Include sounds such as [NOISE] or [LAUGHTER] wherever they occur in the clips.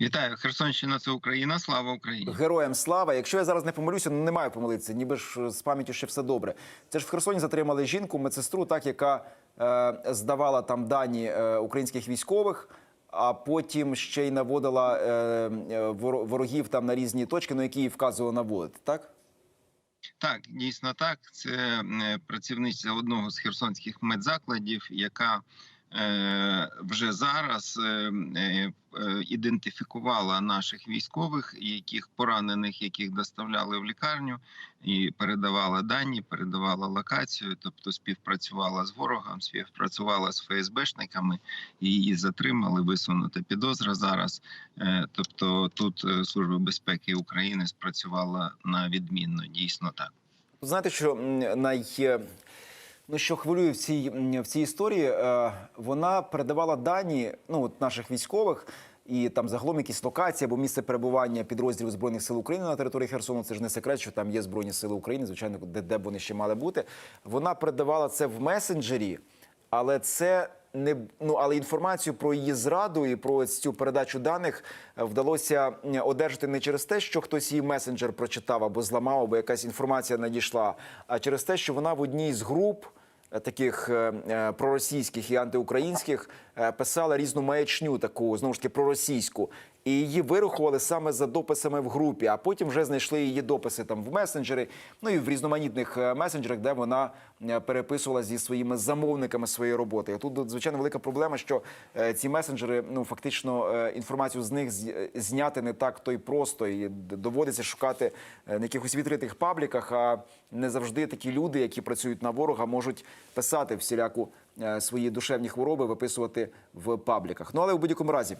Вітаю, Херсонщина, це Україна. Слава Україні! Героям слава. Якщо я зараз не помилюся, ну не маю помилитися, ніби ж з пам'яттю ще все добре. Це ж в Херсоні затримали жінку, медсестру, так яка е, здавала там дані е, українських військових, а потім ще й наводила е, е, ворогів там на різні точки, на які їй вказували наводити. Так Так, дійсно так. Це е, працівниця одного з херсонських медзакладів, яка е, вже зараз е, е, е, ідентифікувала наших військових, яких поранених, яких доставляли в лікарню, і передавала дані, передавала локацію, тобто співпрацювала з ворогом, співпрацювала з ФСБшниками, її затримали. Висунута підозра зараз. Е, Тобто, тут е, служба безпеки України спрацювала на відмінно. Дійсно так. знаєте, що най... Ну, що хвилює в цій в цій історії, е, вона передавала дані ну от наших військових. І там загалом якісь локації або місце перебування підрозділів збройних сил України на території Херсону. Це ж не секрет, що там є збройні сили України, звичайно, де, де б вони ще мали бути. Вона передавала це в месенджері, але це не ну, але інформацію про її зраду і про цю передачу даних е, вдалося одержати не через те, що хтось її месенджер прочитав або зламав, або якась інформація надійшла, а через те, що вона в одній з груп таких е, е, проросійських і антиукраїнських писала різну маячню, таку знову ж таки проросійську. І її вирахували саме за дописами в групі, а потім вже знайшли її дописи там в месенджері, ну і в різноманітних е, месенджерах, де вона е, переписувала зі своїми замовниками своєї роботи. І Тут звичайно велика проблема, що е, ці месенджери, ну фактично, е, інформацію з них е, зняти не так то й просто, і доводиться шукати е, на якихось відкритих пабліках. А не завжди такі люди, які працюють на ворога, можуть писати всіляку е, свої душевні хвороби, виписувати в пабліках. Ну але в будь-якому разі.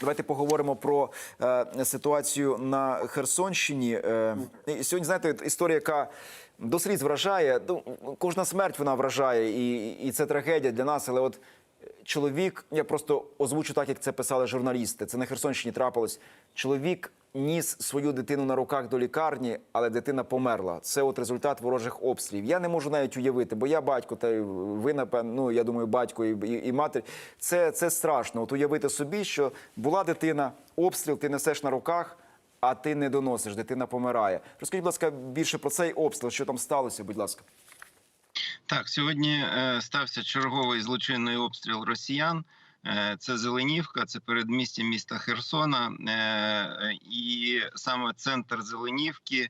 Давайте поговоримо про е, ситуацію на Херсонщині. Е, сьогодні, знаєте, історія, яка до сліз вражає. Ну, кожна смерть вона вражає, і, і це трагедія для нас. Але от чоловік, я просто озвучу так, як це писали журналісти. Це на Херсонщині трапилось. Чоловік ніс свою дитину на руках до лікарні, але дитина померла. Це от результат ворожих обстрілів. Я не можу навіть уявити, бо я батько, та ви напевно, ну я думаю, батько і, і, і матір. Це, це страшно. От уявити собі, що була дитина, обстріл, ти несеш на руках. А ти не доносиш, дитина помирає. Розкажіть, будь ласка, більше про цей обстріл, що там сталося, будь ласка. Так, сьогодні е, стався черговий злочинний обстріл росіян. Е, Це Зеленівка, це передмістя міста Херсона, Е, і саме центр Зеленівки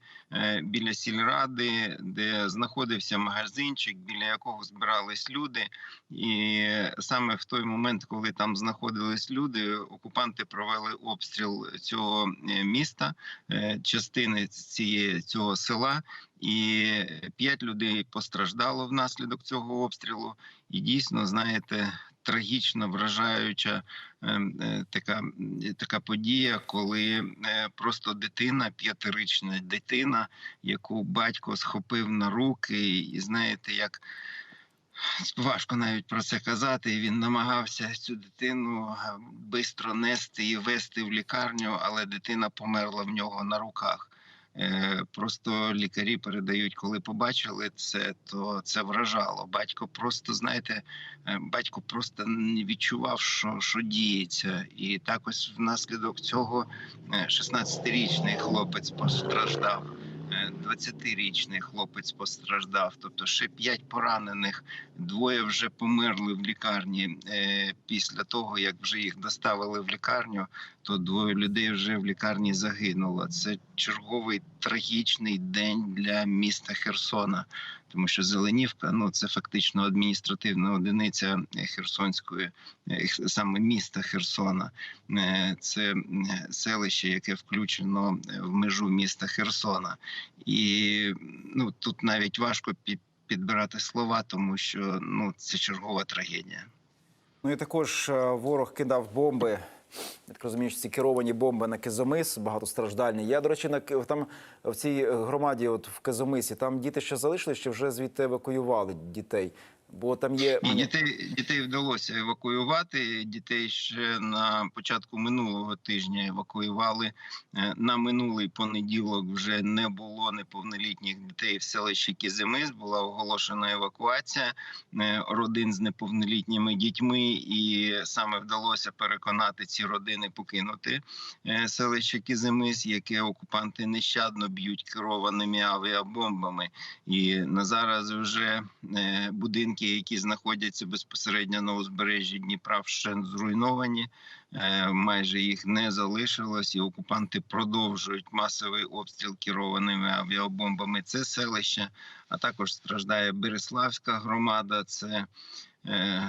біля сільради, де знаходився магазинчик, біля якого збирались люди. І саме в той момент, коли там знаходились люди, окупанти провели обстріл цього міста, частини цієї цього села. І п'ять людей постраждало внаслідок цього обстрілу. І дійсно, знаєте, трагічно вражаюча ем, е, така, така подія, коли е, просто дитина, п'ятирічна дитина, яку батько схопив на руки, і знаєте, як. Важко навіть про це казати. Він намагався цю дитину швидко нести і вести в лікарню, але дитина померла в нього на руках. Е, Просто лікарі передають, коли побачили це, то це вражало. Батько просто знаєте, е, батько просто не відчував, що, що діється, і так ось внаслідок цього е, 16-річний хлопець постраждав. Е, 20-річний хлопець постраждав, тобто ще п'ять поранених, двоє вже померли в лікарні. Е, Після того, як вже їх доставили в лікарню, то двоє людей вже в лікарні загинуло. Це черговий трагічний день для міста Херсона, тому що Зеленівка ну це фактично адміністративна одиниця Херсонської, е, саме міста Херсона. Е, Це селище, яке включено в межу міста Херсона, і ну тут навіть важко під. Підбирати слова, тому що ну це чергова трагедія. Ну і також е, ворог кидав бомби. Я так розумію, що ці керовані бомби на Кизомис, багатостраждальні. Я, до речі, на там в цій громаді, от в Кизомисі, там діти ще залишились, чи вже звідти евакуювали дітей. Бо там є І дітей, дітей вдалося евакуювати. Дітей ще на початку минулого тижня евакуювали. Е, На минулий понеділок вже не було неповнолітніх дітей в селищі Кізимис. Була оголошена евакуація е, родин з неповнолітніми дітьми, і саме вдалося переконати ці родини покинути е, селище Кізимис, яке окупанти нещадно б'ють керованими авіабомбами. І на зараз вже е, будинки, які знаходяться безпосередньо на узбережжі Дніпра, вщент зруйновані. Е, Майже їх не залишилось, і окупанти продовжують масовий обстріл керованими авіабомбами. Це селище, а також страждає Береславська громада. Це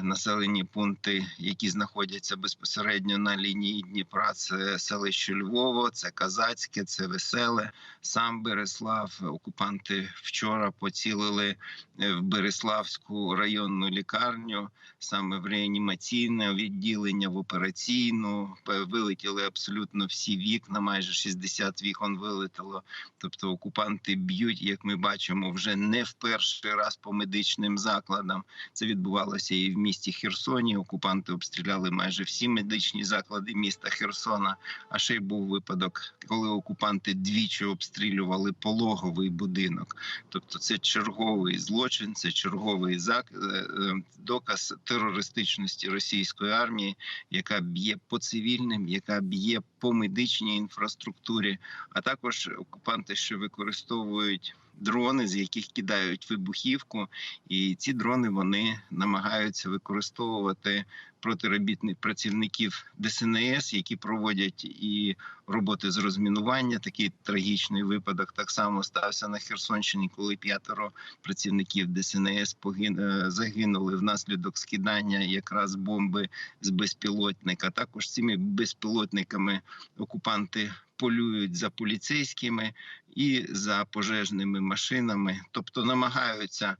населені пункти, які знаходяться безпосередньо на лінії Дніпра. Це селище Львово, це Казацьке, це Веселе, сам Береслав. Окупанти вчора поцілили е, в Береславську районну лікарню, саме в реанімаційне відділення, в операційну. Вилетіли абсолютно всі вікна, майже 60 вікон вилетіло. Тобто окупанти б'ють, як ми бачимо, вже не в перший раз по медичним закладам. Це відбувалося і в місті Херсоні. Окупанти обстріляли майже всі медичні заклади міста Херсона. А ще й був випадок, коли окупанти двічі обстрілювали пологовий будинок. Тобто, це черговий злочин, це черговий зак... е, е, доказ терористичності російської армії, яка б'є по цивільним, яка б'є по медичній інфраструктурі. А також окупанти ще використовують дрони, з яких кидають вибухівку, і ці дрони вони намагаються використовувати протиробітних працівників ДСНС, які проводять і роботи з розмінування. Такий трагічний випадок так само стався на Херсонщині, коли п'ятеро працівників ДСНС е, загинули внаслідок скидання якраз бомби з безпілотника. Також цими безпілотниками окупанти полюють за поліцейськими і за пожежними машинами, тобто намагаються,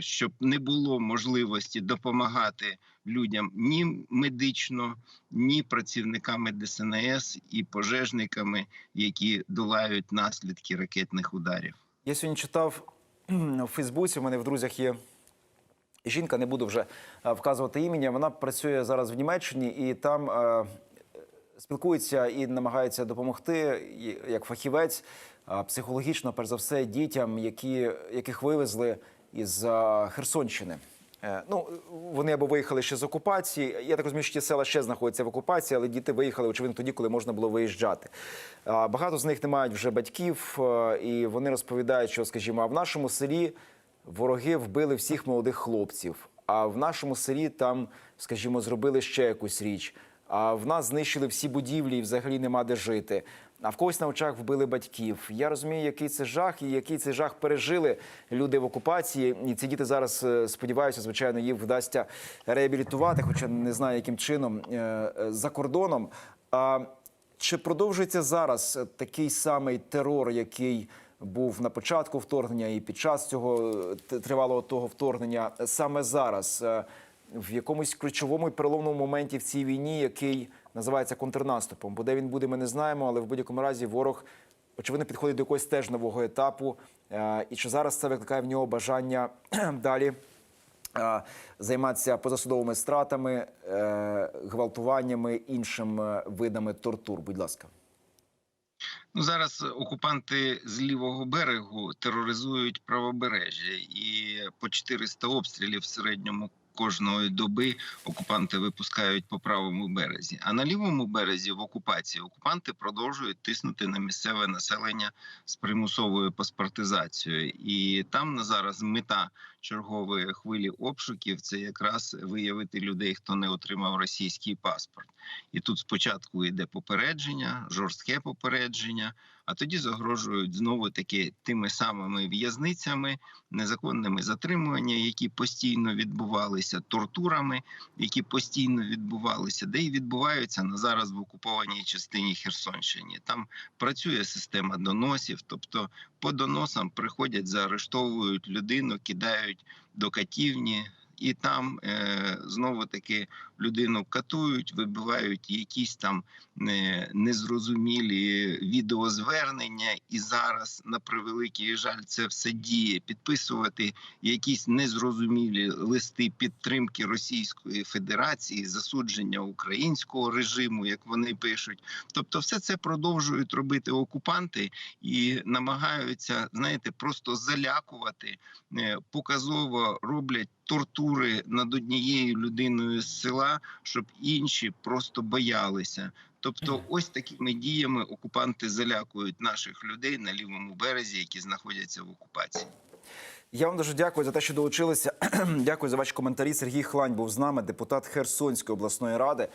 щоб не було можливості допомагати людям ні медично, ні працівниками ДСНС і пожежниками, які долають наслідки ракетних ударів. Я сьогодні читав [CLEARS THROAT] у Фейсбуці. У мене в друзях є жінка, не буду вже е, вказувати імені. Вона працює зараз в Німеччині і там е, спілкується і намагається допомогти як фахівець е, психологічно, перш за все, дітям, які, яких вивезли із е, Херсонщини. Е, Ну, вони або виїхали ще з окупації. Я так розумію, що ті села ще знаходяться в окупації, але діти виїхали, очевидно, тоді, коли можна було виїжджати. Багато з них не мають вже батьків, е, і вони розповідають, що, скажімо, а в нашому селі вороги вбили всіх молодих хлопців. А в нашому селі там, скажімо, зробили ще якусь річ. А в нас знищили всі будівлі і взагалі нема де жити. А в когось на очах вбили батьків. Я розумію, який це жах, і який цей жах пережили люди в окупації. І ці діти зараз е, сподіваюся, звичайно, їх вдасться реабілітувати, хоча не знаю, яким чином е, е, за кордоном. А чи продовжується зараз такий самий терор, який був на початку вторгнення і під час цього тривалого того вторгнення саме зараз, в якомусь ключовому і переломному моменті в цій війні, який називається контрнаступом? Бо де він буде, ми не знаємо, але в будь-якому разі ворог очевидно підходить до якогось теж нового етапу. Е, І чи зараз це викликає в нього бажання [CLEARS THROAT] далі? е, Займатися позасудовими стратами, е, гвалтуваннями, іншим видами тортур. Будь ласка. Ну зараз окупанти з лівого берегу тероризують правобережжя, і по 400 обстрілів в середньому кожної доби окупанти випускають по правому березі. А на лівому березі в окупації окупанти продовжують тиснути на місцеве населення з примусовою паспортизацією. І там на зараз мета чергової хвилі обшуків це якраз виявити людей, хто не отримав російський паспорт. І тут спочатку йде попередження, жорстке попередження, а тоді загрожують знову таки тими самими в'язницями, незаконними затримуваннями, які постійно відбувалися, тортурами, які постійно відбувалися, де і відбуваються на зараз в окупованій частині Херсонщини. Там працює система доносів, тобто по доносам приходять, заарештовують людину, кидають до катівні. І там е, знову таки людину катують, вибивають якісь там е, незрозумілі відеозвернення, і зараз на превеликий жаль це все діє. Підписувати якісь незрозумілі листи підтримки Російської Федерації, засудження українського режиму, як вони пишуть. Тобто, все це продовжують робити окупанти і намагаються, знаєте, просто залякувати, е, показово роблять тортури над однією людиною з села, щоб інші просто боялися. Тобто, ось такими діями окупанти залякують наших людей на лівому березі, які знаходяться в окупації. Я вам дуже дякую за те, що долучилися. [CLEARS THROAT] дякую за ваші коментарі. Сергій Хлань був з нами, депутат Херсонської обласної ради.